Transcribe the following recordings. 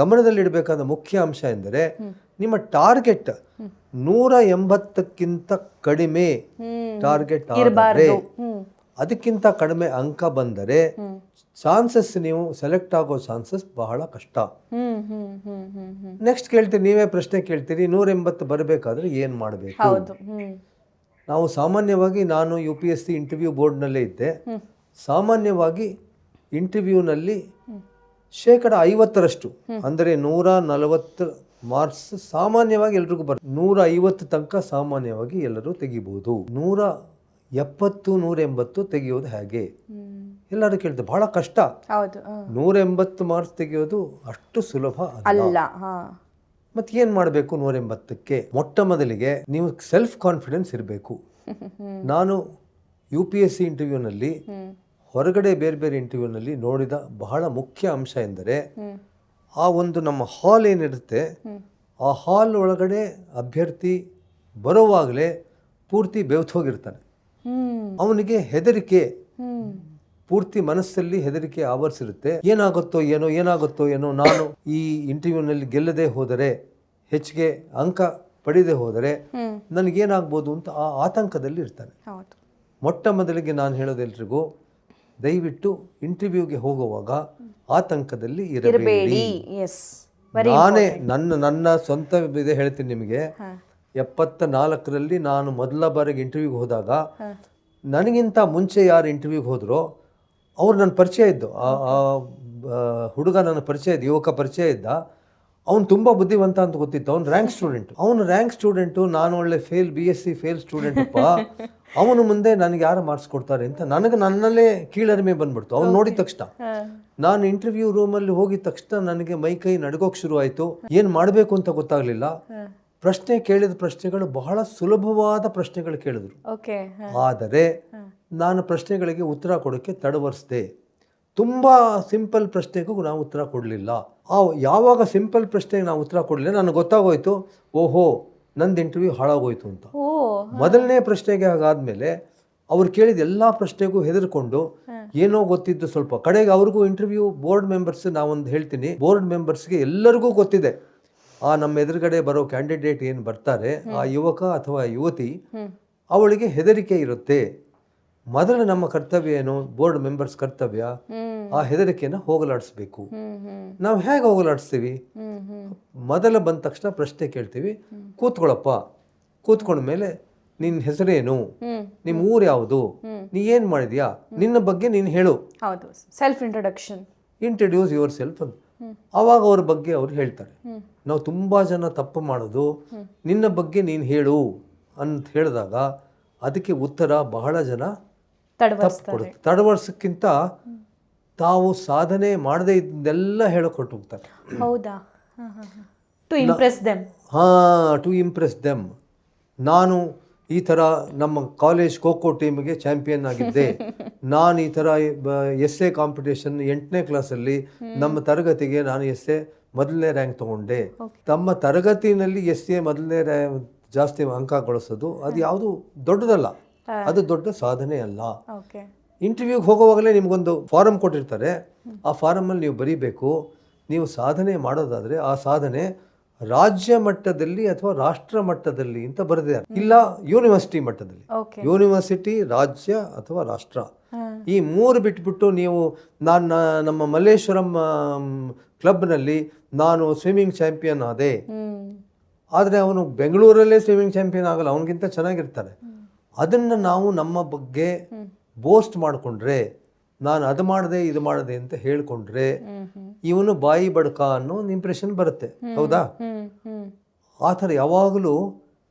ಗಮನದಲ್ಲಿಡಬೇಕಾದ ಮುಖ್ಯ ಅಂಶ ಎಂದರೆ ನಿಮ್ಮ ಟಾರ್ಗೆಟ್ ನೂರ ಎಂಬತ್ತಕ್ಕಿಂತ ಕಡಿಮೆ ಟಾರ್ಗೆಟ್ ಆದರೆ ಅದಕ್ಕಿಂತ ಕಡಿಮೆ ಅಂಕ ಬಂದರೆ ಚಾನ್ಸಸ್ ನೀವು ಸೆಲೆಕ್ಟ್ ಆಗೋ ಚಾನ್ಸಸ್ ಬಹಳ ಕಷ್ಟ. ನೆಕ್ಸ್ಟ್ ಕೇಳ್ತೀರಿ ನೀವೇ ಪ್ರಶ್ನೆ ಕೇಳ್ತೀರಿ ನೂರ ಎಂಬತ್ತು ಬರಬೇಕಾದ್ರೆ ಏನು ಮಾಡಬೇಕು? ನಾವು ಸಾಮಾನ್ಯವಾಗಿ ನಾನು U P S C interview ಬೋರ್ಡ್ನಲ್ಲೇ ಇದ್ದೆ. ಸಾಮಾನ್ಯವಾಗಿ ಇಂಟರ್ವ್ಯೂನಲ್ಲಿ ಶೇಕಡ ಐವತ್ತರಷ್ಟು. ಅಂದರೆ ನೂರ ನಲವತ್ತು ಮಾರ್ಕ್ಸ್ ಸಾಮಾನ್ಯವಾಗಿ ಎಲ್ರಿಗೂ ಬರ್ ನೂರ ಐವತ್ತು ತನಕ ಸಾಮಾನ್ಯವಾಗಿ ಎಲ್ಲರೂ ತೆಗಿಬಹುದು ನೂರ ಎಪ್ಪತ್ತು ನೂರ ಎಂಬತ್ತು ತೆಗೆಯೋದು ಹೇಗೆ? ಎಲ್ಲರೂ ಕೇಳ್ತಾರೆ ಬಹಳ ಕಷ್ಟ. ನೂರ ಎಂಬತ್ತು ಮಾರ್ಕ್ಸ್ ತೆಗೆಯೋದು ಅಷ್ಟು ಸುಲಭ ಅಲ್ಲ. ಮತ್ತೆ ಏನು ಮಾಡಬೇಕು ನೂರ ಎಂಬತ್ತಕ್ಕೆ? ಮೊಟ್ಟ ಮೊದಲಿಗೆ ನೀವು ಸೆಲ್ಫ್ ಕಾನ್ಫಿಡೆನ್ಸ್ ಇರಬೇಕು ನಾನು ಯು ಪಿ ಎಸ್ ಸಿ ಇಂಟರ್ವ್ಯೂನಲ್ಲಿ ಹೊರಗಡೆ ಬೇರೆ ಬೇರೆ ಇಂಟರ್ವ್ಯೂನಲ್ಲಿ ನೋಡಿದ ಬಹಳ ಮುಖ್ಯ ಅಂಶ ಎಂದರೆ ಆ ಒಂದು ನಮ್ಮ ಹಾಲ್ ಏನಿರುತ್ತೆ ಆ ಹಾಲ್ ಒಳಗಡೆ ಅಭ್ಯರ್ಥಿ ಬರೋವಾಗಲೇ ಪೂರ್ತಿ ಬೆವ್ತೋಗಿರ್ತಾನೆ ಅವನಿಗೆ ಹೆದರಿಕೆ ಪೂರ್ತಿ ಮನಸ್ಸಲ್ಲಿ ಹೆದರಿಕೆ ಆವರಿಸಿರುತ್ತೆ. ಏನಾಗುತ್ತೋ ಏನೋ ಏನಾಗುತ್ತೋ ಏನೋ ನಾನು ಈ ಇಂಟರ್ವ್ಯೂನಲ್ಲಿ ಗೆಲ್ಲದೆ ಹೋದರೆ ಹೆಚ್ಚಿಗೆ ಅಂಕ ಪಡೆಯದೆ ಹೋದರೆ ನನಗೇನಾಗ್ಬೋದು ಅಂತ ಆ ಆತಂಕದಲ್ಲಿ ಇರ್ತಾನೆ. ಮೊಟ್ಟ ಮೊದಲಿಗೆ ನಾನು ಹೇಳೋದೆಲ್ರಿಗೂ ದಯವಿಟ್ಟು ಇಂಟರ್ವ್ಯೂಗೆ ಹೋಗುವಾಗ ಆತಂಕದಲ್ಲಿ ಇರಬೇಡಿ. ನಾನೇ ನನ್ನ ನನ್ನ ಸ್ವಂತ ಇದೆ ಹೇಳ್ತೀನಿ ನಿಮಗೆ. ಎಪ್ಪತ್ತ ನಾಲ್ಕರಲ್ಲಿ ನಾನು ಮೊದಲ ಬಾರಿಗೆ ಇಂಟರ್ವ್ಯೂಗೆ ಹೋದಾಗ ನನಗಿಂತ ಮುಂಚೆ ಯಾರು ಇಂಟರ್ವ್ಯೂಗೆ ಹೋದ್ರು ಅವ್ರು ನನ್ನ ಪರಿಚಯ ಇದ್ದು ಆ, ಹುಡುಗ ನನ್ನ ಪರಿಚಯ ಇದ್ದ ಯುವಕ ಪರಿಚಯ ಇದ್ದ ಅವ್ನು ತುಂಬ ಬುದ್ಧಿವಂತ ಅಂತ ಗೊತ್ತಿತ್ತು. ಅವ್ನು ರ್ಯಾಂಕ್ ಸ್ಟೂಡೆಂಟ್ ಅವನು ರ್ಯಾಂಕ್ ಸ್ಟೂಡೆಂಟು ನಾನು ಒಳ್ಳೆ fail B S C fail ಸ್ಟೂಡೆಂಟಪ್ಪ ಅವನು ಮುಂದೆ ನನಗೆ ಯಾರು ಮಾರ್ಕ್ಸ್ ಕೊಡ್ತಾರೆ ಅಂತ ನನಗೆ ನನ್ನಲ್ಲೇ ಕೀಳರಿಮೆ ಬಂದ್ಬಿಡ್ತು. ಅವ್ನು ನೋಡಿದ ತಕ್ಷಣ. ನಾನು ಇಂಟರ್ವ್ಯೂ ರೂಮಲ್ಲಿ ಹೋಗಿದ ತಕ್ಷಣ ನನಗೆ ಮೈ ಕೈ ನಡ್ಗೋಕೆ ಶುರು ಆಯಿತು ಏನು ಮಾಡಬೇಕು ಅಂತ ಗೊತ್ತಾಗಲಿಲ್ಲ. ಪ್ರಶ್ನೆ ಕೇಳಿದ ಪ್ರಶ್ನೆಗಳು ಬಹಳ ಸುಲಭವಾದ ಪ್ರಶ್ನೆಗಳು ಕೇಳಿದ್ರು. ಆದರೆ ನಾನು ಪ್ರಶ್ನೆಗಳಿಗೆ ಉತ್ತರ ಕೊಡೋಕ್ಕೆ ತಡವರಿಸಿದೆ. ತುಂಬ ಸಿಂಪಲ್ ಪ್ರಶ್ನೆಗೂ ನಾವು ಉತ್ತರ ಕೊಡಲಿಲ್ಲ. ಆ ಯಾವಾಗ ಸಿಂಪಲ್ ಪ್ರಶ್ನೆಗೆ ನಾವು ಉತ್ತರ ಕೊಡಲಿಲ್ಲ ನನಗೆ ಗೊತ್ತಾಗೋಯ್ತು. ಓಹೋ ನಂದು ಇಂಟರ್ವ್ಯೂ ಹಾಳಾಗೋಯ್ತು ಅಂತ. ಮೊದಲನೇ ಪ್ರಶ್ನೆಗೆ ಹಾಗಾದ್ಮೇಲೆ ಅವ್ರು ಕೇಳಿದ ಎಲ್ಲ ಪ್ರಶ್ನೆಗೂ ಹೆದರ್ಕೊಂಡು ಏನೋ ಗೊತ್ತಿದ್ದು ಸ್ವಲ್ಪ ಕಡೆಗೆ ಅವ್ರಿಗೂ ಇಂಟರ್ವ್ಯೂ ಬೋರ್ಡ್ ಮೆಂಬರ್ಸ್ ನಾವೊಂದು ಹೇಳ್ತೀನಿ. ಬೋರ್ಡ್ ಮೆಂಬರ್ಸ್ಗೆ ಎಲ್ಲರಿಗೂ ಗೊತ್ತಿದೆ. ಆ ನಮ್ಮ ಎದುರುಗಡೆ ಬರೋ ಕ್ಯಾಂಡಿಡೇಟ್ ಏನು ಬರ್ತಾರೆ ಆ ಯುವಕ ಅಥವಾ ಯುವತಿ ಅವಳಿಗೆ ಹೆದರಿಕೆ ಇರುತ್ತೆ. ಮೊದಲು ನಮ್ಮ ಕರ್ತವ್ಯ ಏನು? ಬೋರ್ಡ್ ಮೆಂಬರ್ಸ್ ಕರ್ತವ್ಯ. ಆ ಹೆದರಿಕೆಯನ್ನು ಹೋಗಲಾಡಿಸ್ಬೇಕು. ನಾವು ಹೇಗೆ ಹೋಗಲಾಡಿಸ್ತೀವಿ? ಮೊದಲ ಬಂದ ತಕ್ಷಣ ಪ್ರಶ್ನೆ ಕೇಳ್ತೀವಿ. ಕೂತ್ಕೊಳ್ಳಪ್ಪ ಕೂತ್ಕೊಂಡ ಮೇಲೆ ನಿನ್ನ ಹೆಸರೇನು? ನಿಮ್ಮ ಊರು ಯಾವುದು? ನೀ ಏನು ಮಾಡಿದ್ಯಾ? ನಿನ್ನ ಬಗ್ಗೆ ನೀನು ಹೇಳು. ಹೌದು. Self introduction introduce yourself ಅಂತ ಅವಾಗ ಅವ್ರ ಬಗ್ಗೆ ಅವ್ರು ಹೇಳ್ತಾರೆ. ನಾವು ತುಂಬ ಜನ ತಪ್ಪು ಮಾಡೋದು. ನಿನ್ನ ಬಗ್ಗೆ ನೀನು ಹೇಳು ಅಂತ ಹೇಳಿದಾಗ ಅದಕ್ಕೆ ಉತ್ತರ ಬಹಳ ಜನ ತಡವರ್ಸ್ತಾರೆ. ತಡವರ್ಸಕ್ಕಿಂತ ತಾವು ಸಾಧನೆ ಮಾಡದೇ ಇದ್ದೆಲ್ಲ ಹೇಳಕೊಟ್ಟು ಹೋಗ್ತಾರೆ ಹೌದಾ ಟು ಇಂಪ್ರೆಸ್ ದೆಮ್ ಹಾಂ ಟು ಇಂಪ್ರೆಸ್ ದೆಮ್ ನಾನು ಈ ಥರ ನಮ್ಮ ಕಾಲೇಜ್ ಖೋಖೋ ಟೀಮ್ಗೆ ಚಾಂಪಿಯನ್ ಆಗಿದ್ದೆ. ನಾನು ಈ ಥರ ಎಸ್ ಎ ಕಾಂಪಿಟೇಷನ್ ಎಂಟನೇ ಕ್ಲಾಸಲ್ಲಿ ನಮ್ಮ ತರಗತಿಗೆ ನಾನು ಎಸ್ ಎ ಮೊದಲನೇ ರ್ಯಾಂಕ್ ತಗೊಂಡೆ. ತಮ್ಮ ತರಗತಿನಲ್ಲಿ ಎಸ್ ಎ ಮೊದಲನೇ ರ್ಯಾ ಜಾಸ್ತಿ ಅಂಕ ಗಳಿಸೋದು ಅದು ಯಾವುದು ದೊಡ್ಡದಲ್ಲ. ಅದು ದೊಡ್ಡ ಸಾಧನೆ ಅಲ್ಲ. ಇಂಟರ್ವ್ಯೂಗೆ ಹೋಗುವಾಗಲೇ ನಿಮಗೊಂದು ಫಾರಮ್ ಕೊಟ್ಟಿರ್ತಾರೆ. ಆ ಫಾರಮಲ್ಲಿ ನೀವು ಬರೀಬೇಕು. ನೀವು ಸಾಧನೆ ಮಾಡೋದಾದರೆ ಆ ಸಾಧನೆ ರಾಜ್ಯ ಮಟ್ಟದಲ್ಲಿ ಅಥವಾ ರಾಷ್ಟ್ರ ಮಟ್ಟದಲ್ಲಿ ಅಂತ ಬರೆದಿದ್ದಾರೆ. ಇಲ್ಲ ಯೂನಿವರ್ಸಿಟಿ ಮಟ್ಟದಲ್ಲಿ. ಯೂನಿವರ್ಸಿಟಿ ರಾಜ್ಯ ಅಥವಾ ರಾಷ್ಟ್ರ. ಈ ಮೂರು ಬಿಟ್ಬಿಟ್ಟು ನೀವು ನಾನು ನಮ್ಮ ಮಲ್ಲೇಶ್ವರಂ ಕ್ಲಬ್ನಲ್ಲಿ ನಾನು ಸ್ವಿಮ್ಮಿಂಗ್ ಚಾಂಪಿಯನ್ ಆದೆ. ಆದರೆ ಅವನು ಬೆಂಗಳೂರಲ್ಲೇ ಸ್ವಿಮ್ಮಿಂಗ್ ಚಾಂಪಿಯನ್ ಆಗಲ್ಲ ಅವನಿಗಿಂತ ಚೆನ್ನಾಗಿರ್ತಾರೆ. ಅದನ್ನು ನಾವು ನಮ್ಮ ಬಗ್ಗೆ ಬೋಸ್ಟ್ ಮಾಡಿಕೊಂಡ್ರೆ ನಾನು ಅದು ಮಾಡಿದೆ ಇದು ಮಾಡಿದೆ ಅಂತ ಹೇಳ್ಕೊಂಡ್ರೆ ಇವನು ಬಾಯಿ ಬಡ್ಕ ಅನ್ನೋ ಒಂದು ಇಂಪ್ರೆಷನ್ ಬರುತ್ತೆ. ಹೌದಾ? ಆ ಥರ ಯಾವಾಗಲೂ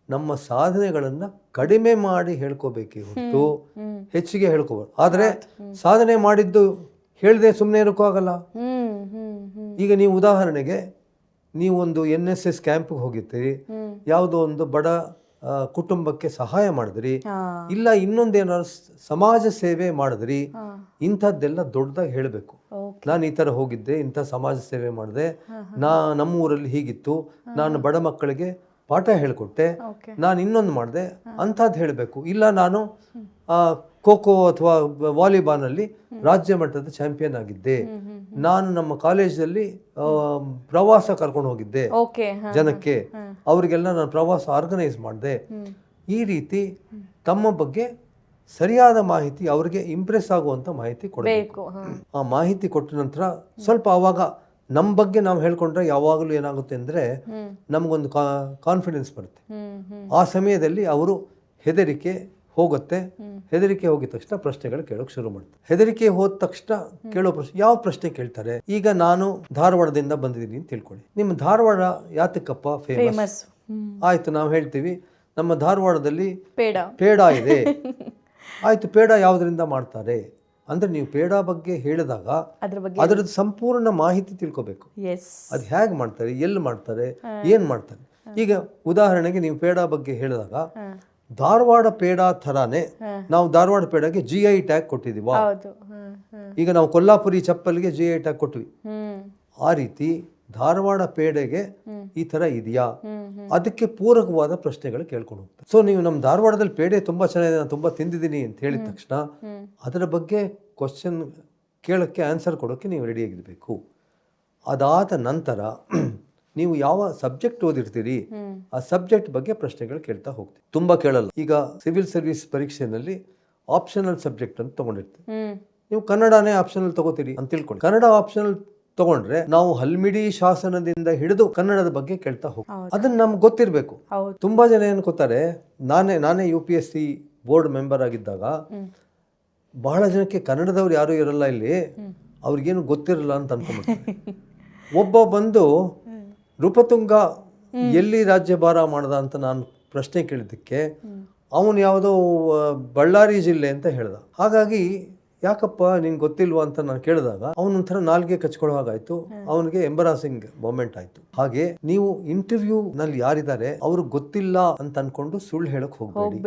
ನಮ್ಮ ಸಾಧನೆಗಳನ್ನು ಕಡಿಮೆ ಮಾಡಿ ಹೇಳ್ಕೋಬೇಕು ಹೊರತು ಹೆಚ್ಚಿಗೆ ಹೇಳ್ಕೋಬಾರ್ದು ಆದರೆ ಸಾಧನೆ ಮಾಡಿದ್ದು ಹೇಳದೆ ಸುಮ್ಮನೆ ಇರೋಕ್ಕೂ ಆಗಲ್ಲ. ಈಗ ನೀವು ಉದಾಹರಣೆಗೆ ನೀವೊಂದು ಎನ್ ಎಸ್ ಎಸ್ ಕ್ಯಾಂಪ್ಗೆ ಹೋಗಿರ್ತೀರಿ. ಯಾವುದೋ ಒಂದು ಬಡ ಕುಟುಂಬಕ್ಕೆ ಸಹಾಯ ಮಾಡಿದ್ರಿ. ಇಲ್ಲ ಇನ್ನೊಂದೇನಾದ್ರು ಸಮಾಜ ಸೇವೆ ಮಾಡಿದ್ರಿ. ಇಂಥದ್ದೆಲ್ಲ ದೊಡ್ಡದಾಗಿ ಹೇಳಬೇಕು. ನಾನು ಈ ಥರ ಹೋಗಿದ್ದೆ ಇಂಥ ಸಮಾಜ ಸೇವೆ ಮಾಡಿದೆ. ನಾ ನಮ್ಮ ಊರಲ್ಲಿ ಹೀಗಿತ್ತು ನಾನು ಬಡ ಮಕ್ಕಳಿಗೆ ಪಾಠ ಹೇಳಿಕೊಟ್ಟೆ. ನಾನು ಇನ್ನೊಂದು ಮಾಡಿದೆ. ಅಂಥದ್ದು ಹೇಳಬೇಕು. ಇಲ್ಲ ನಾನು ಆ, ಖೋ ಅಥವಾ ವಾಲಿಬಾಲ್ನಲ್ಲಿ ರಾಜ್ಯ ಮಟ್ಟದ ಚಾಂಪಿಯನ್ ಆಗಿದ್ದೆ. ನಾನು ನಮ್ಮ ಕಾಲೇಜಲ್ಲಿ ಪ್ರವಾಸ ಕರ್ಕೊಂಡು ಹೋಗಿದ್ದೆ ಜನಕ್ಕೆ. ಅವರಿಗೆಲ್ಲ ನಾನು ಪ್ರವಾಸ ಆರ್ಗನೈಸ್ ಮಾಡಿದೆ. ಈ ರೀತಿ ತಮ್ಮ ಬಗ್ಗೆ ಸರಿಯಾದ ಮಾಹಿತಿ ಅವರಿಗೆ ಇಂಪ್ರೆಸ್ ಆಗುವಂತ ಮಾಹಿತಿ ಕೊಡಬೇಕು. ಆ ಮಾಹಿತಿ ಕೊಟ್ಟ ನಂತರ ಸ್ವಲ್ಪ ಆವಾಗ ನಮ್ಮ ಬಗ್ಗೆ ನಾವು ಹೇಳ್ಕೊಂಡ್ರೆ ಯಾವಾಗಲೂ ಏನಾಗುತ್ತೆ ಅಂದರೆ ನಮಗೊಂದು ಕಾನ್ಫಿಡೆನ್ಸ್ ಬರುತ್ತೆ. ಆ ಸಮಯದಲ್ಲಿ ಅವರು ಹೆದರಿಕೆ ಹೋಗುತ್ತೆ. ಹೆದರಿಕೆ ಹೋಗಿದ ತಕ್ಷಣ ಪ್ರಶ್ನೆಗಳು ಕೇಳೋಕೆ ಶುರು ಮಾಡುತ್ತೆ. ಹೆದರಿಕೆ ಹೋದ ತಕ್ಷಣ ಕೇಳೋ ಪ್ರಶ್ನೆ ಯಾವ ಪ್ರಶ್ನೆ ಕೇಳ್ತಾರೆ? ಈಗ ನಾನು ಧಾರವಾಡದಿಂದ ಬಂದಿದ್ದೀನಿ ಅಂತ ತಿಳ್ಕೊಳ್ಳಿ. ನಿಮ್ಮ ಧಾರವಾಡ ಯಾತಕ್ಕಪ್ಪ ಫೇಮಸ್ ಆಯ್ತು ನಾವು ಹೇಳ್ತೀವಿ. ನಮ್ಮ ಧಾರವಾಡದಲ್ಲಿ ಪೇಡ. ಪೇಡ ಇದೆ. ಆಯ್ತು ಪೇಡ ಯಾವುದರಿಂದ ಮಾಡ್ತಾರೆ? ಅಂದ್ರೆ ನೀವು ಪೇಡ ಬಗ್ಗೆ ಹೇಳಿದಾಗ ಅದರದ್ದು ಸಂಪೂರ್ಣ ಮಾಹಿತಿ ತಿಳ್ಕೊಬೇಕು. ಅದು ಹೇಗೆ ಮಾಡ್ತಾರೆ ಎಲ್ಲಿ ಮಾಡ್ತಾರೆ ಏನ್ ಮಾಡ್ತಾರೆ? ಈಗ ಉದಾಹರಣೆಗೆ ನೀವು ಪೇಡ ಬಗ್ಗೆ ಹೇಳಿದಾಗ ಧಾರವಾಡ ಪೇಡ ಥರಾನೇ ನಾವು ಧಾರವಾಡ ಪೇಡಗೆ ಜಿ ಐ ಟ್ಯಾಗ್ ಕೊಟ್ಟಿದ್ದೀವಾ. ಈಗ ನಾವು ಕೊಲ್ಲಾಪುರಿ ಚಪ್ಪಲ್ಗೆ ಜಿ ಐ ಟ್ಯಾಗ್ ಕೊಟ್ವಿ. ಆ ರೀತಿ ಧಾರವಾಡ ಪೇಡೆಗೆ ಈ ಥರ ಇದೆಯಾ? ಅದಕ್ಕೆ ಪೂರಕವಾದ ಪ್ರಶ್ನೆಗಳು ಕೇಳ್ಕೊಂಡು ಹೋಗ್ತಾರೆ ಸೊ ನೀವು ನಮ್ಮ ಧಾರವಾಡದಲ್ಲಿ ಪೇಡೆ ತುಂಬ ಚೆನ್ನಾಗಿದೆ ನಾನು ತುಂಬ ತಿಂದಿದ್ದೀನಿ ಅಂತ ಹೇಳಿದ ತಕ್ಷಣ ಅದರ ಬಗ್ಗೆ ಕ್ವಶನ್ ಕೇಳೋಕ್ಕೆ ಆನ್ಸರ್ ಕೊಡೋಕ್ಕೆ ನೀವು ರೆಡಿಯಾಗಿರಬೇಕು ಅದಾದ ನಂತರ ನೀವು ಯಾವ ಸಬ್ಜೆಕ್ಟ್ ಓದಿರ್ತೀರಿ ಆ ಸಬ್ಜೆಕ್ಟ್ ಬಗ್ಗೆ ಪ್ರಶ್ನೆಗಳು ಕೇಳ್ತಾ ಹೋಗ್ತೀವಿ. ತುಂಬಾ ಕೇಳಲ್ಲ. ಈಗ ಸಿವಿಲ್ ಸರ್ವಿಸ್ ಪರೀಕ್ಷೆಯಲ್ಲಿ ಆಪ್ಷನಲ್ ಸಬ್ಜೆಕ್ಟ್ ಅಂತ ತಗೊಂಡಿರ್ತೀವಿ. ನೀವು ಕನ್ನಡನೇ ಆಪ್ಷನಲ್ ತಗೋತೀರಿ ಅಂತ ತಿಳ್ಕೊಂಡು ಕನ್ನಡ ಆಪ್ಷನಲ್ ತಗೊಂಡ್ರೆ ನಾವು ಹಲ್ಮಿಡಿ ಶಾಸನದಿಂದ ಹಿಡಿದು ಕನ್ನಡದ ಬಗ್ಗೆ ಕೇಳ್ತಾ ಹೋಗ್ತೀವಿ. ಅದನ್ನ ನಮ್ಗೆ ಗೊತ್ತಿರಬೇಕು. ತುಂಬಾ ಜನ ಏನ್ಕೋತಾರೆ ನಾನೇ ನಾನೇ U P S C board member ಆಗಿದ್ದಾಗ ಬಹಳ ಜನಕ್ಕೆ ಕನ್ನಡದವ್ರು ಯಾರು ಇರಲ್ಲ ಇಲ್ಲಿ. ಅವ್ರಿಗೇನು ಗೊತ್ತಿರಲ್ಲ ಅಂತ ಅನ್ಕೊಂಡ್ಬಿಡ್ತಾರೆ. ಒಬ್ಬ ಬಂದು ನೃಪತುಂಗ ಎಲ್ಲಿ ರಾಜ್ಯಭಾರ ಮಾಡ್ದ ಅಂತ ನಾನು ಪ್ರಶ್ನೆ ಕೇಳಿದ್ದಕ್ಕೆ ಅವನು ಯಾವುದೋ ಬಳ್ಳಾರಿ ಜಿಲ್ಲೆ ಅಂತ ಹೇಳ್ದ. ಹಾಗಾಗಿ ಯಾಕಪ್ಪ ನಿಂಗೆ ಗೊತ್ತಿಲ್ವಾ ಅಂತ ನಾನು ಕೇಳಿದಾಗ ಅವನೊಂಥರ ನಾಲ್ಗೆ ಕಚ್ಕೊಳ್ಳೋ ಹಾಗಾಯ್ತು. ಅವನಿಗೆ ಎಂಬರಾಸಿಂಗ್ ಮೊಮೆಂಟ್ ಆಯ್ತು. ಹಾಗೆ ನೀವು ಇಂಟರ್ವ್ಯೂ ನಲ್ಲಿ ಯಾರಿದ್ದಾರೆ ಅವ್ರಿಗೆ ಗೊತ್ತಿಲ್ಲ ಅಂತ ಅನ್ಕೊಂಡು ಸುಳ್ಳು ಹೇಳಕ್ ಹೋಗ್ಬೇಡಿ.